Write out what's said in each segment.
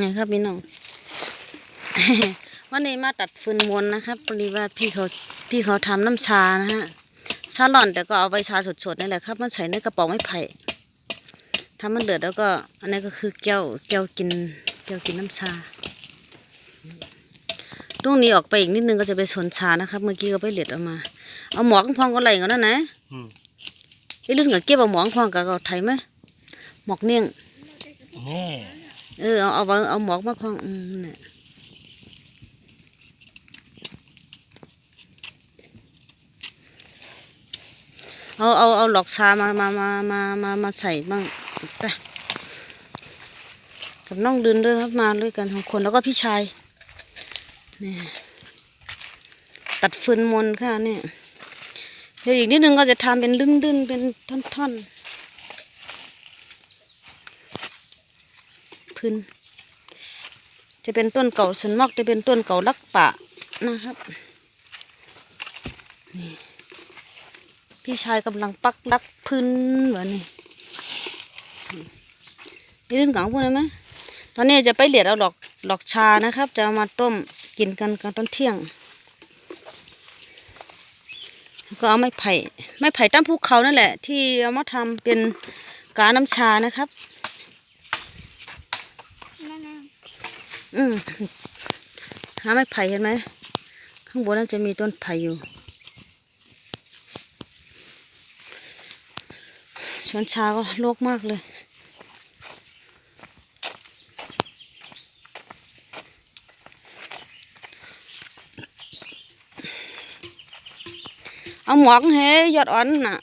นี่ครับพี่น้องวันนี้มาตัดฟืนมวนนะครับพอดีว่าพี่เขาพี่เขาทำน้ำชานะฮะชาหล่อนแต่ก็เอาใบชาสดๆนี่แหละครับมันใส่ในกระป๋องไม้ไผ่ทำมันเดือดแล้วก็อันนี้ก็คือแก้วแก้วกินแก้วกินน้ำชาตรงนี้ออกไปอีกนิดนึงก็จะไปสวนชานะครับ เมื่อกี้ก็ไปเหลียดเออกมา เอาหมอกพองก็ไหลกันแล้วนะอืมไอ้ลื่นกับเก็บเอาหมอกพองกับเอาไทยไหมหมอกเนียงแน่ เออเอาเอาเอาหมอกมาพองอืมนั่นแหละเอาเอาเอาหลอกชามามามามามามาใส่บ้างไปกับน้องดืนด้วยครับมาด้วยกันสองคนแล้วก็พี่ชายนี่ตัดฟืนมนค่ะเนี่ยเดี๋ยวอีกนิดนึงก็จะทำเป็นลื่นๆเป็นท่อนๆ พื้น จะเป็นต้นเก่าส่วนมากจะเป็นต้นเก่าลักป่านะครับนี่พี่ชายกำลังปักลักพื้นเหมือนนี่นี่เรื่องเก่าพูดได้ไหมตอนนี้จะไปเหลียดเอาดอกดอกชานะครับ จะามาต้มกินกันกันตอนเที่ยง ก็เอาไม้ไผ่ไม้ไผ่ตั้มภูเขานั่นแหละ ที่เอามาทำเป็นกาน้ำชานะครับ อืมหาไม้ไผ่เห็นไหม ข้างบนน่าจะมีต้นไผ่อยู่ชวนชาก็โลกมากเลยเอาหมอกเฮยอดอ่อนน่ะ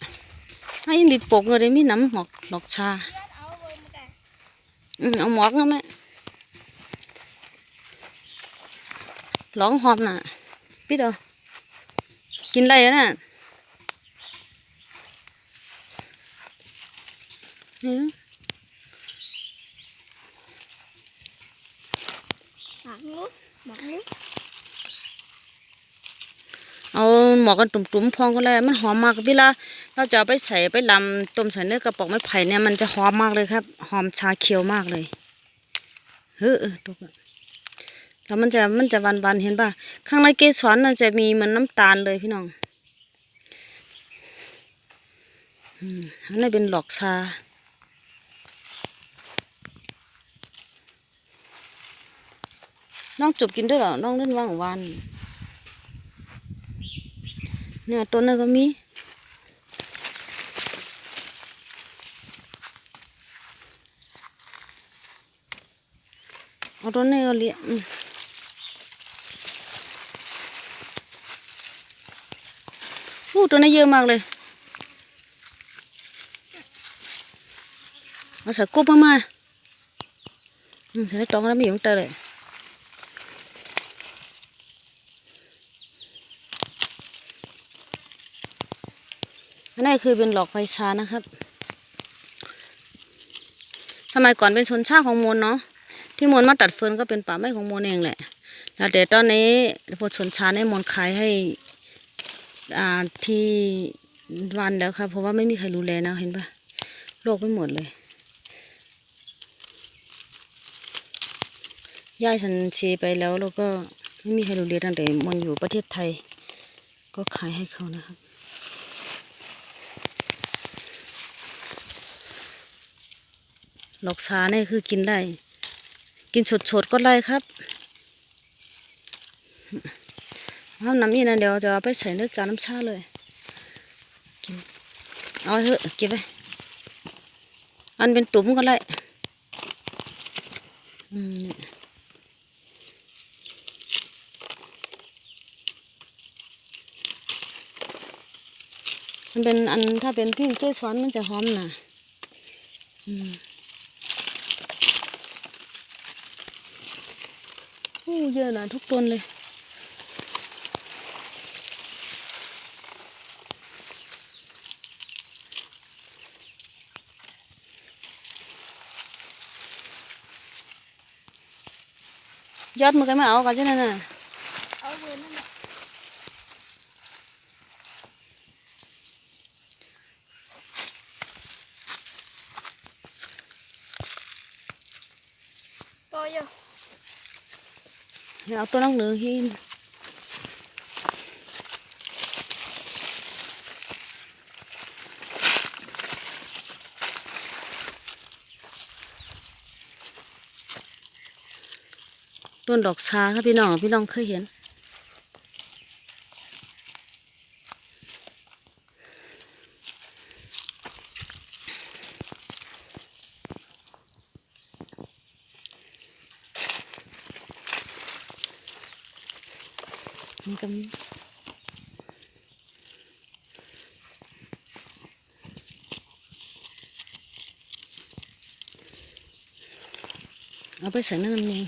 ให้ลิดปกเลยมีน้ำหมอกหลอกชาอืมเอาหมอกนะแม่ ร้องหอมน่ะพี่ดอกินอะไรอะน่ะนี่หมักลุกหมักลุกเอาหมอกกันตุ่มๆพองก็เลยมันหอมมากเวลาเราจะเอาไปใส่ไปลำต้มใส่เนื้อกระป๋องไม้ไผ่เนี่ยมันจะหอมมากเลยครับ หอมชาเขียวมากเลยเฮ้อเออตกอะ แล้วมันจะมันจะหวานๆเห็นป่ะข้างในเกสรน่ะจะมีเหมือนน้ำตาลเลยพี่น้องอันนี้เป็นหลอกชาน้องจุบกินด้วยหรอ น้องเล่นว่างวัน เนี่ยต้นนั้นก็มีเอาต้นนี้ก็เลี้ยง อู้ตัวนี้เยอะมากเลยเอาส่กุ๊บมามาอืมใส่ตองแล้วไม่อยู่งเตอเลยอันนี้คือเป็นหลอกไฟชานะครับ สมัยก่อนเป็นชนชาติของมวลเนาะ ที่มวลมาตัดเฟินก็เป็นป่าไม้ของมวลเองแหละแล้วแต่ตอนนี้พวกชนชาติในมวลขายให้ ที่วันแล้วครับเพราะว่าไม่มีใครดูแลนะเห็นปะโรคไปหมดเลยย่ายฉันเชไปแล้วแล้วก็ไม่มีใครดูแลตั้งแต่มวลอยู่ประเทศไทย ก็ขายให้เขานะครับหลอกชาเนี่ยคือกินได้ กินสดๆก็ได้ครับ เอาน้ำนี่นะเดี๋ยวจะเอาไปใส่ในกาน้ำชาเลยกินเอาไว้เถอะเก็บไว้อันเป็นตุ่มก็ได้อืมมันเป็นอันถ้าเป็นพี่เกสรมันจะหอมนะอืมโอ้เยอะนะทุกต้นเลย ยอดมันก็ไม่เอากันใช่ไหมน่ะเอาเบอร์นั่นแหละ ก็ อยู่ เอา ต้นดอกชาครับพี่น้อง พี่น้องเคยเห็นมันก็มีเอาไปใส่น้ำมันง อืม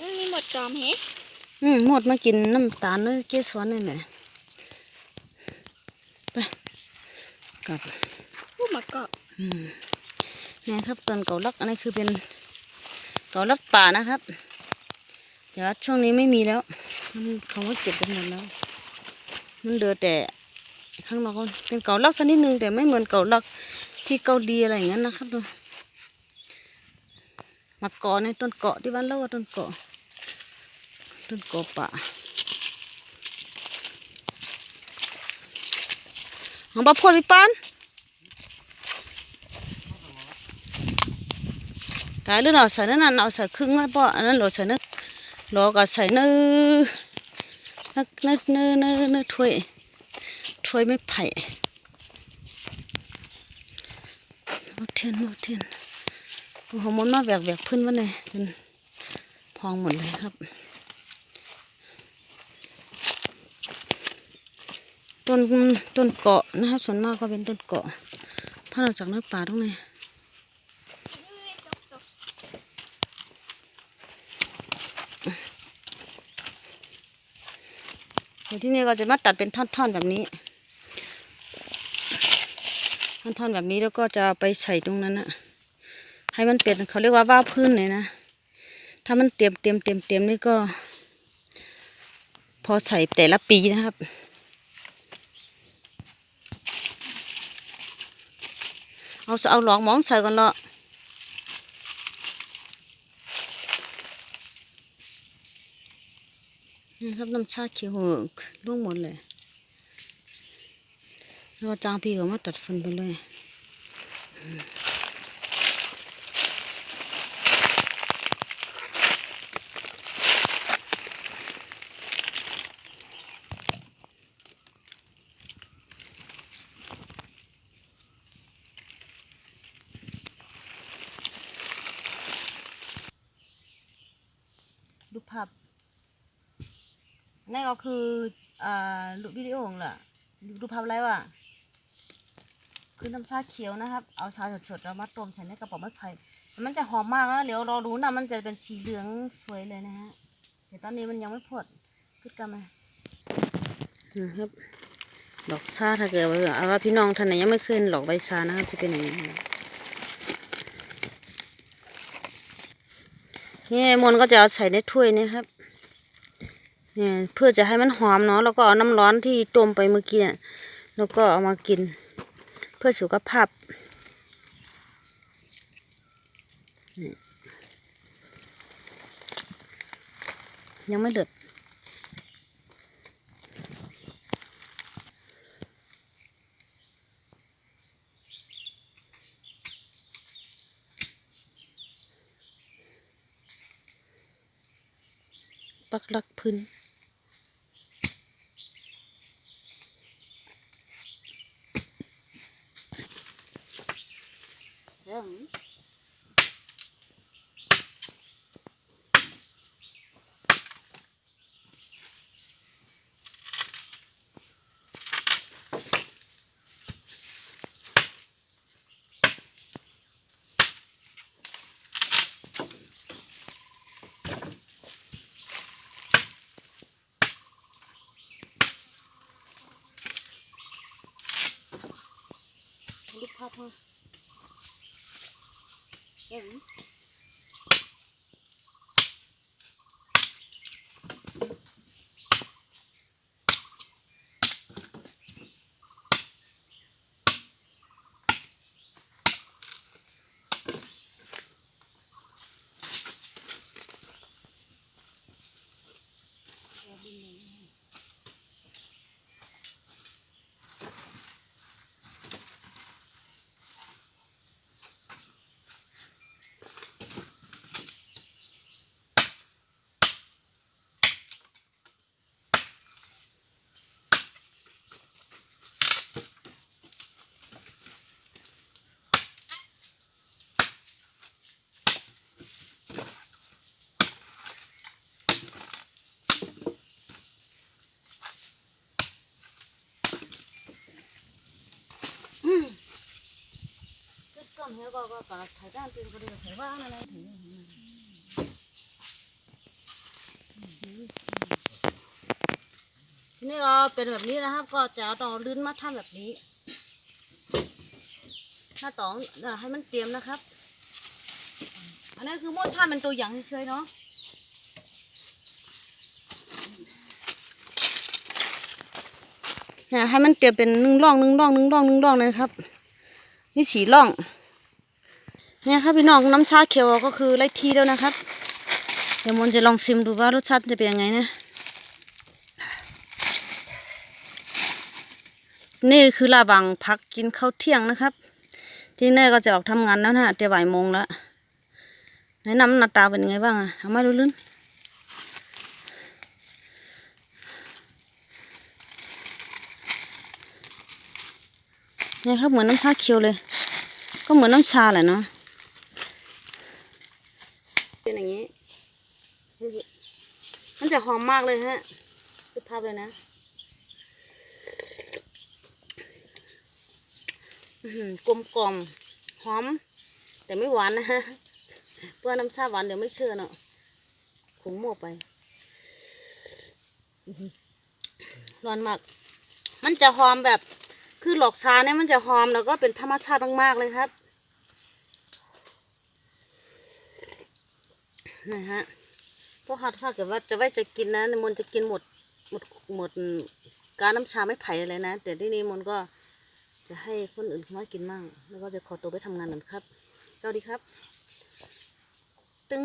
นี่ หมดจอมเฮะอืมหมดมากินน้ำตาลแล้วเกสรนี่แหละไปกลับพูดหมดเกาะอืมเนี่ยครับต้นเกาลักอันนี้คือเป็นเกาลักป่านะครับ เดี๋ยวช่วงนี้ไม่มีแล้วมันเขาว่าเก็บไปหมดแล้วมันเหลือแต่ข้างนอกมันเป็นเกาลักสักนิดนึงแต่ไม่เหมือนเกาลักที่เกาหลีอะไรอย่างนั้นนะครับดูมะกอในต้นเกาะที่บ้านเราว่าต้นเกาะ ต้นกอป่าหอมบะพดพี่ปันกายเรื่องเราใส่นั่นน่ะเราใส่ครึ่งไม่พอันนั้นเราใส่นึกเราก็ใส่นึกนึกนึกนึกนึกนึกถ้วยถ้วยไม่ไผ่เทียนเทียนหัวมันมาแหวกแหวกพื้นวะเนี่ยจนพองหมดเลยครับ ต้นต้นเกาะนะครับส่วนมากก็เป็นต้นเกาะพันออกจากเนื้อป่าตรงนี้ที่นี่ก็จะมาตัดเป็นท่อนๆแบบนี้ ท่อนๆแบบนี้แล้วก็จะไปใส่ตรงนั้นอะให้มันเป็นเขาเรียกว่าว่าพื้นเลยนะ ถ้ามันเตรียมเตรียมเตรียมเตรียมนี่ก็ พอใส่แต่ละปีนะครับ เอาเอาหลอกหมองใส่กันละนี่ครับน้ำชาเขียวล่วงหมดเลยแล้วจางพี่เขามาตัดฟันไปเลยอืมดูภาพ นั่นก็คืออ่ารูปวิดีโอของล่ะดูดูภาพอะไรวะคือน้ำชาเขียวนะครับ เอาชาสดๆแล้วมาต้มใส่ในกระป๋องไม้ไผ่มันจะหอมมากนะเดี๋ยวรอดูนะมันจะเป็นสีเหลืองสวยเลยนะฮะแต่ตอนนี้มันยังไม่พดพิดกันมานะครับดอกชาถ้าเกิดว่าเอาว่าพี่น้องท่านไหนยังไม่เคยห็นดอกใบชานะครับจะเป็นอย่างนี้นี่มนก็จะเอาใส่ในถ้วยนี่ครับ เนี่ยเพื่อจะให้มันหอมเนาะแล้วก็เอาน้ำร้อนที่ต้มไปเมื่อกี้เนี่ยแล้วก็เอามากิน เพื่อสุขภาพยังไม่เดือดปักลักพื้น ลูกภาพมาเอ็มซ่อมเฮก็ก็ก็ถ่ายด้าน เป็นคนเดียวถ่ายว่างอะไรถึงทีนี้ก็เป็นแบบนี้ นะครับ ก็จะตองลื้นมาทำแบบนี้ถ้าตองให้มันเตรียมนะครับ อันนี้คือมดท่ามันตัวอย่างเฉยๆเนาะเนี่ยให้มันเตรียมเป็นหนึ่งร่องหนึ่งร่องหนึ่งร่องหนึ่งร่องเลยครับนี่สีร่อง เนี่ยครับพี่น้องน้ำชาเขียวก็คือไรทีแล้วนะครับ เดี๋ยวมนจะลองชิมดูว่ารสชาติจะเป็นยังไงนะนี่คือลาบังพักกินข้าวเที่ยงนะครับ ที่แน่ก็จะออกทำงานแล้วนะเดี๋ยวบ่ายโมงแล้วไหนน้ำหน้าตาเป็นยังไงบ้างอะเอามาดูลื่นเนี่ยครับเหมือนน้ำชาเขียวเลย ก็เหมือนน้ำชาแหละเนาะ เป็นอย่างนี้ มันจะหอมมากเลยฮะดูภาพเลยนะกลมกล่อมหอม แต่ไม่หวานนะฮะเพื่อน้ำชาหวานเดี๋ยวไม่เชื่อเนาะขงโม่ไปร้อนมาก มันจะหอมแบบคือหลอกชาเนี่ยมันจะหอมแล้วก็เป็นธรรมชาติมากๆเลยครับ นะฮะเพราะถ้าเกิดว่าจะไว้จะกินนะมนจะกินหมดหมดหมดการน้ำชาไม่ไผ่เลยนะแต่ที่นี่มนก็จะให้คนอื่นเขามากินมั่งแล้วก็จะขอตัวไปทำงานหน่อยครับเจ้าดีครับ ตึ้ง